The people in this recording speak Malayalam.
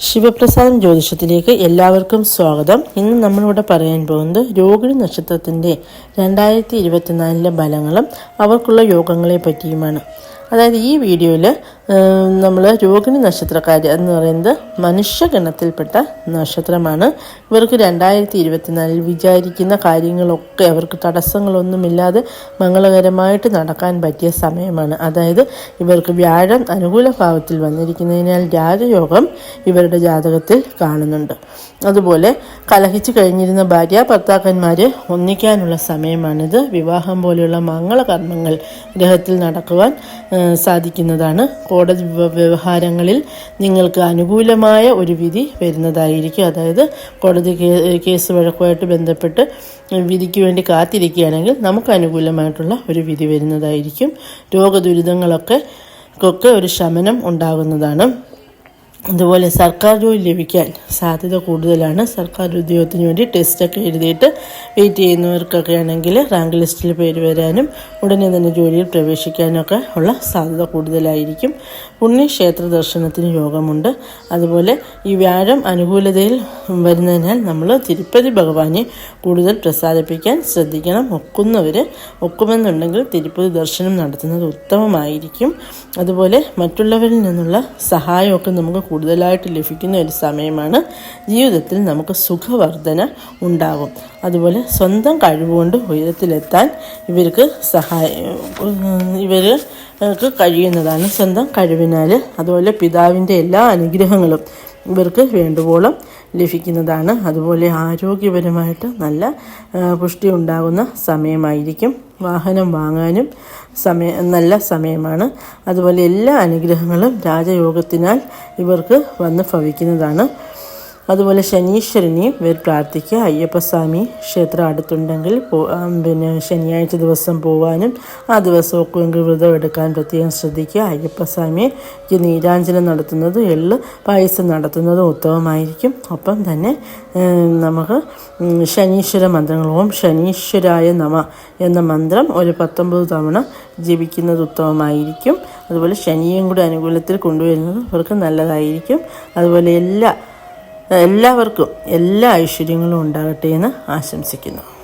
ശിവപ്രസാദം ജ്യോതിഷത്തിലേക്ക് എല്ലാവർക്കും സ്വാഗതം. ഇന്ന് നമ്മളിവിടെ പറയാൻ പോകുന്നത് രോഹിണി നക്ഷത്രത്തിന്റെ രണ്ടായിരത്തി ഇരുപത്തിനാലിലെ ബലങ്ങളും അവർക്കുള്ള യോഗങ്ങളെ പറ്റിയുമാണ്. അതായത് ഈ വീഡിയോയിൽ നമ്മൾ രോഹിണി നക്ഷത്രക്കാർ എന്ന് പറയുന്നത് മനുഷ്യഗണത്തിൽപ്പെട്ട നക്ഷത്രമാണ്. ഇവർക്ക് രണ്ടായിരത്തി ഇരുപത്തിനാലിൽ വിചാരിക്കുന്ന കാര്യങ്ങളൊക്കെ അവർക്ക് തടസ്സങ്ങളൊന്നുമില്ലാതെ മംഗളകരമായിട്ട് നടക്കാൻ പറ്റിയ സമയമാണ്. അതായത് ഇവർക്ക് വ്യാഴം അനുകൂല ഭാവത്തിൽ വന്നിരിക്കുന്നതിനാൽ രാജയോഗം ഇവരുടെ ജാതകത്തിൽ കാണുന്നുണ്ട്. അതുപോലെ കലഹിച്ചു കഴിഞ്ഞിരുന്ന ഭാര്യ ഭർത്താക്കന്മാർ ഒന്നിക്കാനുള്ള സമയമാണിത്. വിവാഹം പോലെയുള്ള മംഗളകർമ്മങ്ങൾ ഗ്രഹത്തിൽ നടക്കുവാൻ സാധിക്കുന്നതാണ്. കോടതി വ്യവഹാരങ്ങളിൽ നിങ്ങൾക്ക് അനുകൂലമായ ഒരു വിധി വരുന്നതായിരിക്കും. അതായത് കോടതി കേസ് വഴക്കുമായിട്ട് ബന്ധപ്പെട്ട് വിധിക്ക് വേണ്ടി കാത്തിരിക്കുകയാണെങ്കിൽ നമുക്ക് അനുകൂലമായിട്ടുള്ള ഒരു വിധി വരുന്നതായിരിക്കും. രോഗദുരിതങ്ങളൊക്കെ ഒക്കെ ഒരു ശമനം ഉണ്ടാകുന്നതാണ്. അതുപോലെ സർക്കാർ ജോലി ലഭിക്കാൻ സാധ്യത കൂടുതലാണ്. സർക്കാർ ഉദ്യോഗത്തിന് വേണ്ടി ടെസ്റ്റൊക്കെ എഴുതിയിട്ട് വെയിറ്റ് ചെയ്യുന്നവർക്കൊക്കെ ആണെങ്കിൽ റാങ്ക് ലിസ്റ്റിൽ പേര് വരാനും ഉടനെ തന്നെ ജോലിയിൽ പ്രവേശിക്കാനൊക്കെ ഉള്ള സാധ്യത കൂടുതലായിരിക്കും. പുണ്യക്ഷേത്ര ദർശനത്തിന് യോഗമുണ്ട്. അതുപോലെ ഈ വ്യാഴം അനുകൂലതയിൽ വരുന്നതിനാൽ നമ്മൾ തിരുപ്പതി ഭഗവാനെ കൂടുതൽ പ്രസാദിപ്പിക്കാൻ ശ്രദ്ധിക്കണം. ഒക്കുന്നവർ ഒക്കുമെന്നുണ്ടെങ്കിൽ തിരുപ്പതി ദർശനം നടത്തുന്നത് ഉത്തമമായിരിക്കും. അതുപോലെ മറ്റുള്ളവരിൽ നിന്നുള്ള സഹായമൊക്കെ നമുക്ക് കൂടുതലായിട്ട് ലഭിക്കുന്ന ഒരു സമയമാണ് ജീവിതത്തിൽ നമുക്ക് സുഖവർധന ഉണ്ടാകും അതുപോലെ സ്വന്തം കഴിവുകൊണ്ട് ഉയരത്തിലെത്താൻ ഇവർക്ക് സഹായ ഇവർക്ക് കഴിയുന്നതാണ് സ്വന്തം കഴിവിനാൽ. അതുപോലെ പിതാവിന്റെ എല്ലാ അനുഗ്രഹങ്ങളും ഇവർക്ക് വേണ്ടുവോളം ലഭിക്കുന്നതാണ്. അതുപോലെ ആരോഗ്യപരമായിട്ട് നല്ല പുഷ്ടി ഉണ്ടാകുന്ന സമയമായിരിക്കും. വാഹനം വാങ്ങാനും സമയം നല്ല സമയമാണ്. അതുപോലെ എല്ലാ അനുഗ്രഹങ്ങളും രാജയോഗത്തിനാൽ ഇവർക്ക് വന്ന് ഭവിക്കുന്നതാണ്. അതുപോലെ ശനീശ്വരനെയും ഇവർ പ്രാർത്ഥിക്കുക. അയ്യപ്പസ്വാമി ക്ഷേത്രം അടുത്തുണ്ടെങ്കിൽ പിന്നെ ശനിയാഴ്ച ദിവസം പോവാനും ആ ദിവസം എങ്കിൽ വ്രതം എടുക്കാൻ പ്രത്യേകം ശ്രദ്ധിക്കുക. അയ്യപ്പസ്വാമിക്ക് നീരാഞ്ജനം നടത്തുന്നത് എള്ള് പായസം നടത്തുന്നതും ഉത്തമമായിരിക്കും. ഒപ്പം തന്നെ നമുക്ക് ശനീശ്വര മന്ത്രങ്ങൾ ഓം ശനീശ്വരായ നമ എന്ന മന്ത്രം ഒരു പത്തൊമ്പത് തവണ ജപിക്കുന്നത് ഉത്തമമായിരിക്കും. അതുപോലെ ശനിയും കൂടി അനുകൂലത്തിൽ കൊണ്ടുവരുന്നത് അവർക്ക് നല്ലതായിരിക്കും. അതുപോലെ എല്ലാ എല്ലാവർക്കും എല്ലാ ഐശ്വര്യങ്ങളും ഉണ്ടാകട്ടെ എന്ന് ആശംസിക്കുന്നു.